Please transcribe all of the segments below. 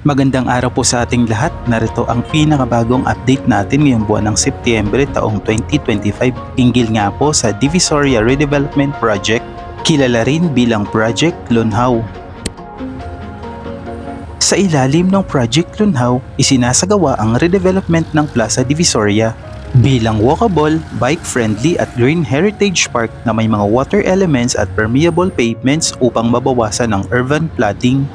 Magandang araw po sa ating lahat. Narito ang pinakabagong update natin ngayong buwan ng Setyembre taong 2025 hinggil nga po sa Divisoria Redevelopment Project, kilala rin bilang Project Lunhaw. Sa ilalim ng Project Lunhaw, isinasagawa ang redevelopment ng Plaza Divisoria bilang walkable, bike-friendly at green heritage park na may mga water elements at permeable pavements upang mabawasan ang urban flooding.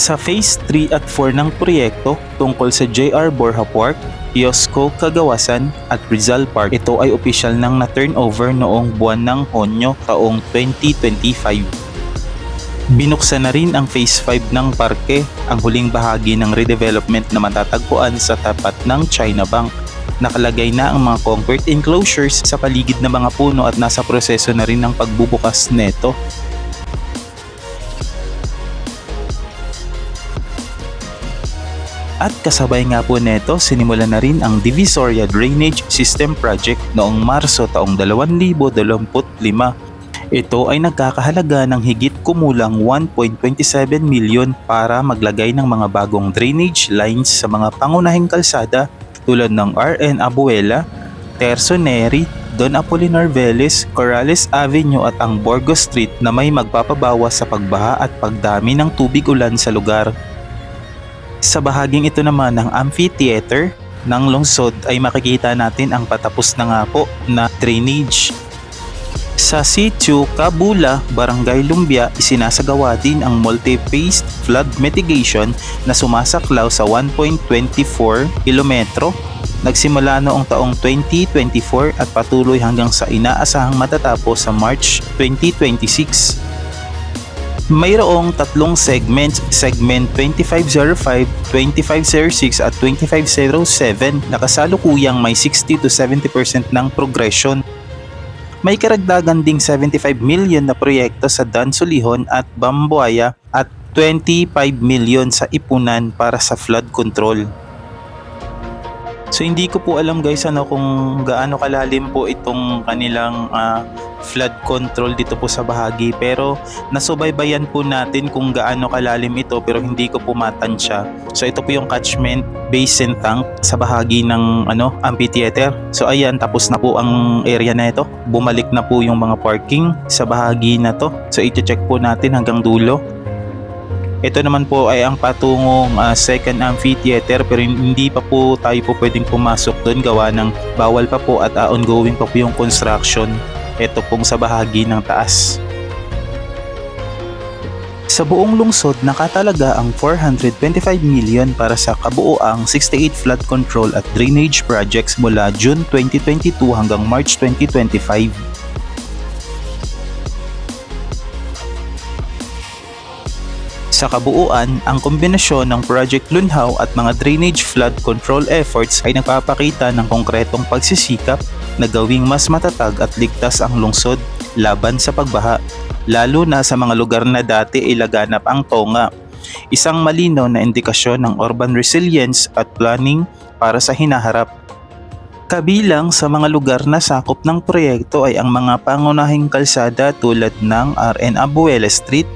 Sa Phase 3 at 4 ng proyekto tungkol sa JR Borja Park, Iosco Kagawasan at Rizal Park, ito ay opisyal nang na-turnover noong buwan ng Honyo taong 2025. Binuksan na rin ang Phase 5 ng parke, ang huling bahagi ng redevelopment na matatagpuan sa tapat ng China Bank. Nakalagay na ang mga concrete enclosures sa paligid ng mga puno at nasa proseso na rin ng pagbubukas neto. At kasabay nga po neto, sinimulan na rin ang Divisoria Drainage System Project noong Marso taong 2025. Ito ay nagkakahalaga ng higit kumulang 1.27 milyon para maglagay ng mga bagong drainage lines sa mga pangunahing kalsada tulad ng RN Abuela, Terzo Neri, Don Apolinar Veles, Corrales Avenue at ang Borgo Street na may magpapabawas sa pagbaha at pagdami ng tubig ulan sa lugar. Sa bahaging ito naman ng amphitheater ng lungsod ay makikita natin ang patapos na nga po na drainage. Sa sitio Kabula, Barangay Lumbia, isinasagawa din ang multi-phased flood mitigation na sumasaklaw sa 1.24 kilometro. Nagsimula noong taong 2024 at patuloy hanggang sa inaasahang matatapos sa March 2026. Mayroong tatlong segments, segment 2505, 2506 at 2507 na kasalukuyang may 60 to 70% ng progression. May karagdagan ding 75 million na proyekto sa Dansulihon at Bambuaya at 25 million sa Ipunan para sa flood control. So hindi ko po alam guys ano kung gaano kalalim po itong kanilang ah, flood control dito po sa bahagi pero nasubaybayan po natin kung gaano kalalim ito pero hindi ko po matansya. So ito po yung catchment basin tank sa bahagi ng ano amphitheater. So ayan tapos na po ang area na ito. Bumalik na po yung mga parking sa bahagi na to. So i-check po natin hanggang dulo. Ito naman po ay ang patungong ah, second amphitheater pero hindi pa po tayo po pwedeng pumasok doon gawa ng bawal pa po at ah, ongoing pa po yung construction. Ito pong sa bahagi ng taas. Sa buong lungsod, nakatalaga ang 425 million para sa kabuoang 68 flood control at drainage projects mula June 2022 hanggang March 2025. Sa kabuuan, ang kombinasyon ng Project Lunhaw at mga drainage flood control efforts ay nagpapakita ng konkretong pagsisikap na gawing mas matatag at ligtas ang lungsod laban sa pagbaha, lalo na sa mga lugar na dati ay laganap ang tonga. Isang malinaw na indikasyon ng urban resilience at planning para sa hinaharap. Kabilang sa mga lugar na sakop ng proyekto ay ang mga pangunahing kalsada tulad ng RN Abuela Street,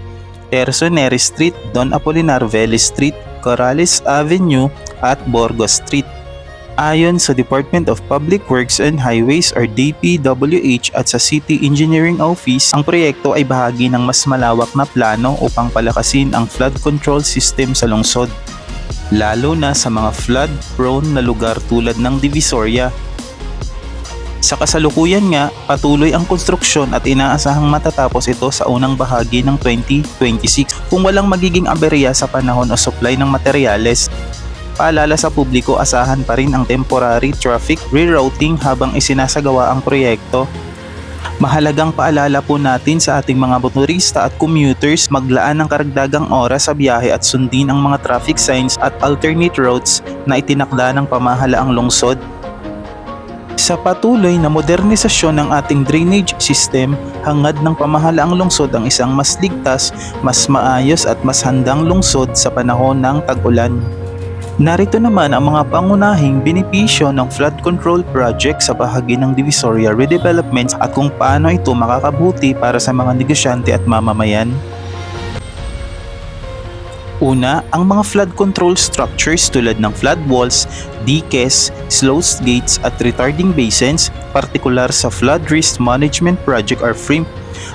Terzo Street, Don Apolinar Vélez Street, Corrales Avenue at Borgo Street. Ayon sa Department of Public Works and Highways or DPWH at sa City Engineering Office, ang proyekto ay bahagi ng mas malawak na plano upang palakasin ang flood control system sa lungsod. Lalo na sa mga flood-prone na lugar tulad ng Divisoria sa kasalukuyan nga, patuloy ang konstruksyon at inaasahang matatapos ito sa unang bahagi ng 2026 kung walang magiging aberya sa panahon o supply ng materyales. Paalala sa publiko, asahan pa rin ang temporary traffic rerouting habang isinasagawa ang proyekto. Mahalagang paalala po natin sa ating mga motorista at commuters maglaan ng karagdagang oras sa biyahe at sundin ang mga traffic signs at alternate routes na itinakda ng pamahalaang lungsod sa patuloy na modernisasyon ng ating drainage system, hangad ng pamahalaang lungsod ang isang mas ligtas, mas maayos at mas handang lungsod sa panahon ng tag-ulan. Narito naman ang mga pangunahing benepisyo ng flood control project sa bahagi ng Divisoria Redevelopments at kung paano ito makakabuti para sa mga negosyante at mamamayan. Una, ang mga flood control structures tulad ng flood walls, dikes, sluice gates at retarding basins, partikular sa Flood Risk Management Project or FRIMP,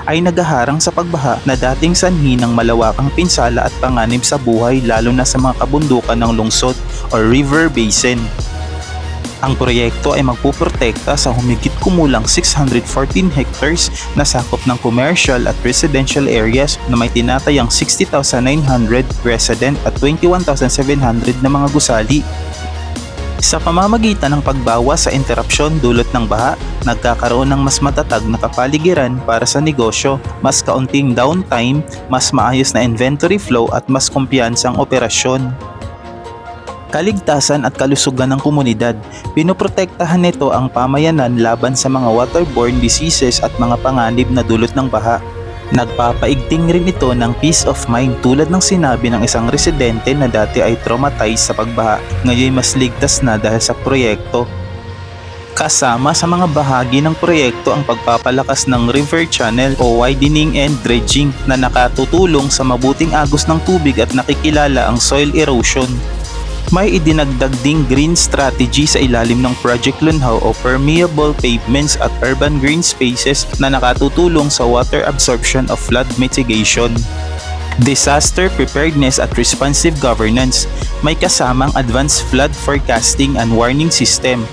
ay nagaharang sa pagbaha na dating sanhi ng malawakang pinsala at panganib sa buhay lalo na sa mga kabundukan ng lungsod or river basin. Ang proyekto ay magpuprotekta sa humigit kumulang 614 hectares na sakop ng commercial at residential areas na may tinatayang 60,900 resident at 21,700 na mga gusali. Sa pamamagitan ng pagbawas sa interrupsyon dulot ng baha, nagkakaroon ng mas matatag na kapaligiran para sa negosyo, mas kaunting downtime, mas maayos na inventory flow at mas kumpiyansang operasyon. Kaligtasan at kalusugan ng komunidad, pinoprotektahan nito ang pamayanan laban sa mga waterborne diseases at mga panganib na dulot ng baha. Nagpapaigting rin ito ng peace of mind tulad ng sinabi ng isang residente na dati ay traumatized sa pagbaha, ngayon mas ligtas na dahil sa proyekto. Kasama sa mga bahagi ng proyekto ang pagpapalakas ng river channel o widening and dredging na nakatutulong sa mabuting agos ng tubig at nakikilala ang soil erosion. May idinagdag ding green strategy sa ilalim ng Project Lunhaw o permeable pavements at urban green spaces na nakatutulong sa water absorption of flood mitigation. Disaster preparedness at responsive governance may kasamang advanced flood forecasting and warning system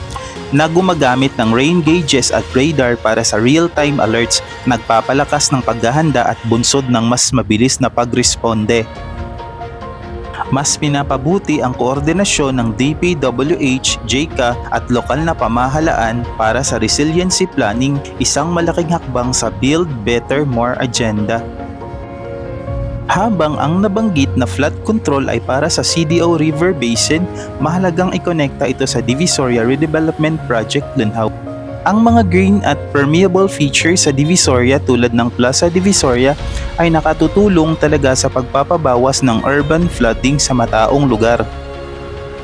na gumagamit ng rain gauges at radar para sa real-time alerts, nagpapalakas ng paghahanda at bunsod ng mas mabilis na pagresponde mas pinapabuti ang koordinasyon ng DPWH, JICA at lokal na pamahalaan para sa resiliency planning, isang malaking hakbang sa Build Better More agenda. Habang ang nabanggit na flood control ay para sa CDO River Basin, mahalagang ikonekta ito sa Divisoria Redevelopment Project Lunhaw. Ang mga green at permeable features sa Divisoria tulad ng Plaza Divisoria ay nakatutulong talaga sa pagpapabawas ng urban flooding sa mataong lugar.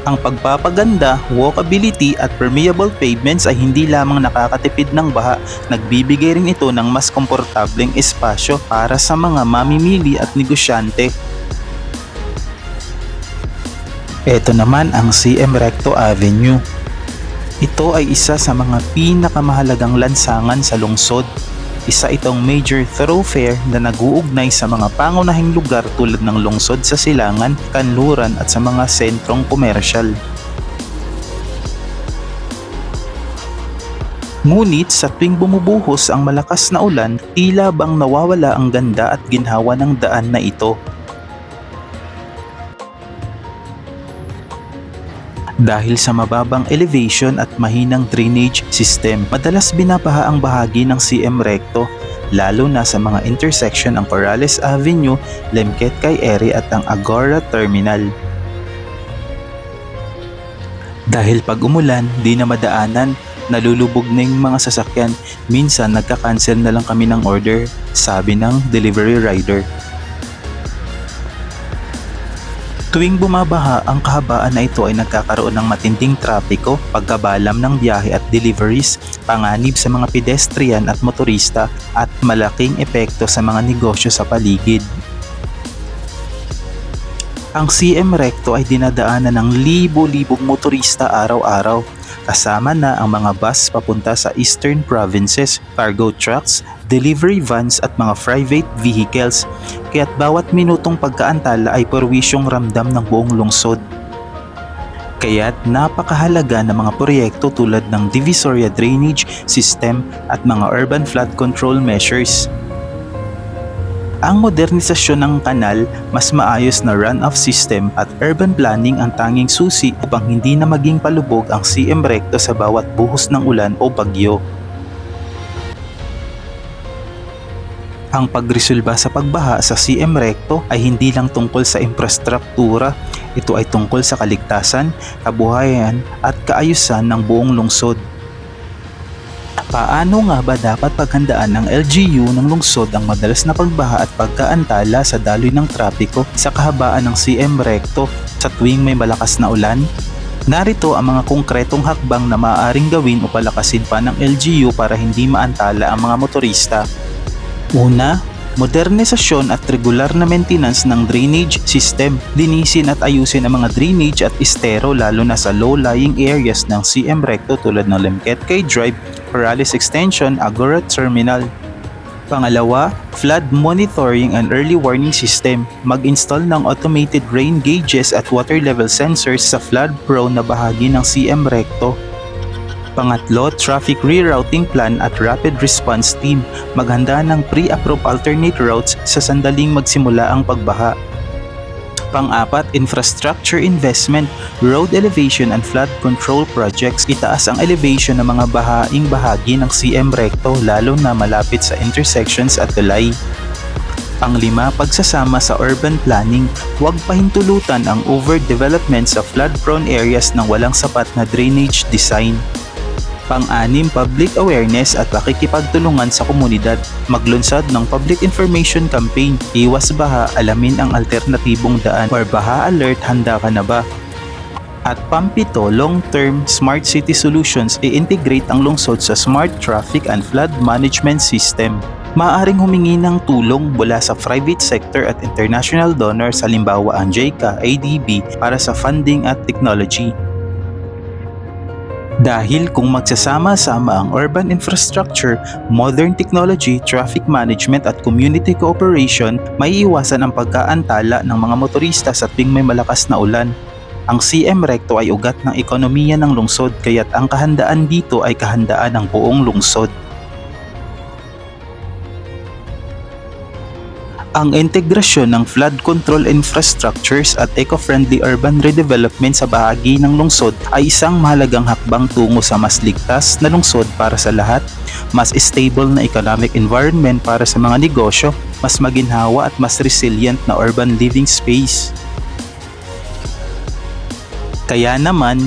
Ang pagpapaganda, walkability at permeable pavements ay hindi lamang nakakatipid ng baha, nagbibigay rin ito ng mas komportableng espasyo para sa mga mamimili at negosyante. Ito naman ang CM Recto Avenue. Ito ay isa sa mga pinakamahalagang lansangan sa lungsod. Isa itong major thoroughfare na nag-uugnay sa mga pangunahing lugar tulad ng lungsod sa Silangan, Kanluran at sa mga sentrong komersyal. Ngunit sa tuwing bumubuhos ang malakas na ulan, tila bang nawawala ang ganda at ginhawa ng daan na ito. Dahil sa mababang elevation at mahinang drainage system, madalas binabaha ang bahagi ng CM Recto, lalo na sa mga intersection ng Corrales Avenue, Lemquet Kay Eri at ang Agora Terminal. Dahil pag umulan, di na madaanan, nalulubog na yung mga sasakyan, minsan nagka-cancel na lang kami ng order, sabi ng delivery rider. Tuwing bumabaha, ang kahabaan na ito ay nagkakaroon ng matinding trapiko, pagkabalam ng biyahe at deliveries, panganib sa mga pedestrian at motorista at malaking epekto sa mga negosyo sa paligid. Ang CM Recto ay dinadaanan ng libo-libong motorista araw-araw kasama na ang mga bus papunta sa eastern provinces, cargo trucks, delivery vans at mga private vehicles, kaya't bawat minutong pagkaantala ay perwisyong ramdam ng buong lungsod. Kaya't napakahalaga ng mga proyekto tulad ng Divisoria Drainage System at mga urban flood control measures. Ang modernisasyon ng kanal, mas maayos na runoff system at urban planning ang tanging susi upang hindi na maging palubog ang CM Recto sa bawat buhos ng ulan o bagyo. Ang pagresolba sa pagbaha sa CM Recto ay hindi lang tungkol sa infrastruktura, ito ay tungkol sa kaligtasan, kabuhayan at kaayusan ng buong lungsod. Paano nga ba dapat paghandaan ng LGU ng lungsod ang madalas na pagbaha at pagkaantala sa daloy ng trapiko sa kahabaan ng CM Recto sa tuwing may malakas na ulan? Narito ang mga konkretong hakbang na maaaring gawin o palakasin pa ng LGU para hindi maantala ang mga motorista. Una, modernisasyon at regular na maintenance ng drainage system, linisin at ayusin ang mga drainage at estero lalo na sa low-lying areas ng CM Recto tulad ng Lemquetcay Drive, Corrales Extension, Agora Terminal. Pangalawa, flood monitoring and early warning system. Mag-install ng automated rain gauges at water level sensors sa flood-prone na bahagi ng CM Recto. Pangatlo, traffic rerouting plan at rapid response team. Maghanda ng pre-approved alternate routes sa sandaling magsimula ang pagbaha. Pang-apat, infrastructure investment, road elevation and flood control projects. Itaas ang elevation ng mga bahaing bahagi ng CM Recto lalo na malapit sa intersections at tulay. Panglima, pagsasama sa urban planning, huwag pahintulutan ang overdevelopment sa flood-prone areas ng walang sapat na drainage design. Pang-anim, public awareness at pakikipagtulungan sa komunidad. Maglunsad ng public information campaign. Iwas baha, alamin ang alternatibong daan. For baha alert, handa ka na ba? At pampito, long-term smart city solutions i-integrate ang lungsod sa smart traffic and flood management system. Maaring humingi ng tulong mula sa private sector at international donors halimbawa ang JICA, ADB para sa funding at technology. Dahil kung magsasama-sama ang urban infrastructure, modern technology, traffic management at community cooperation, may iwasan ang pagkaantala ng mga motorista sa tuwing may malakas na ulan. Ang CM Recto ay ugat ng ekonomiya ng lungsod kaya't ang kahandaan dito ay kahandaan ng buong lungsod. Ang integrasyon ng flood control infrastructures at eco-friendly urban redevelopment sa bahagi ng lungsod ay isang mahalagang hakbang tungo sa mas ligtas na lungsod para sa lahat, mas stable na economic environment para sa mga negosyo, mas maginhawa at mas resilient na urban living space. Kaya naman,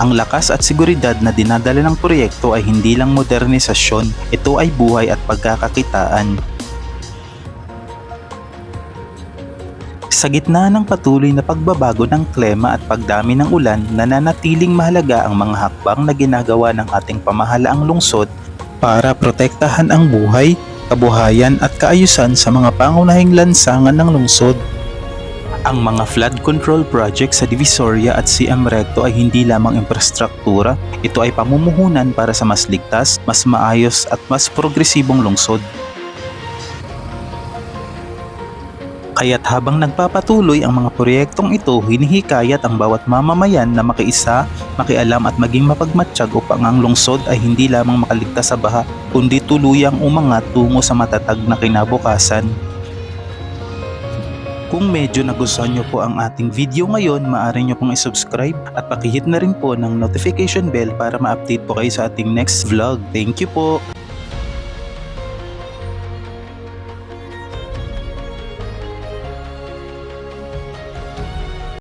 ang lakas at seguridad na dinadala ng proyekto ay hindi lang modernisasyon, ito ay buhay at pagkakakitaan. Sa gitna ng patuloy na pagbabago ng klima at pagdami ng ulan, nananatiling mahalaga ang mga hakbang na ginagawa ng ating pamahalaang lungsod para protektahan ang buhay, kabuhayan at kaayusan sa mga pangunahing lansangan ng lungsod. Ang mga flood control project sa Divisoria at CM Recto ay hindi lamang infrastruktura, ito ay pamumuhunan para sa mas ligtas, mas maayos at mas progresibong lungsod. Kaya't habang nagpapatuloy ang mga proyektong ito, hinihikayat ang bawat mamamayan na makiisa, makialam at maging mapagmatsyag upang ang lungsod ay hindi lamang makaligtas sa baha, kundi tuluyang umangat tungo sa matatag na kinabukasan. Kung medyo nagustuhan nyo po ang ating video ngayon, maaari nyo pong isubscribe at pakihit na rin po ng notification bell para ma-update po kayo sa ating next vlog. Thank you po!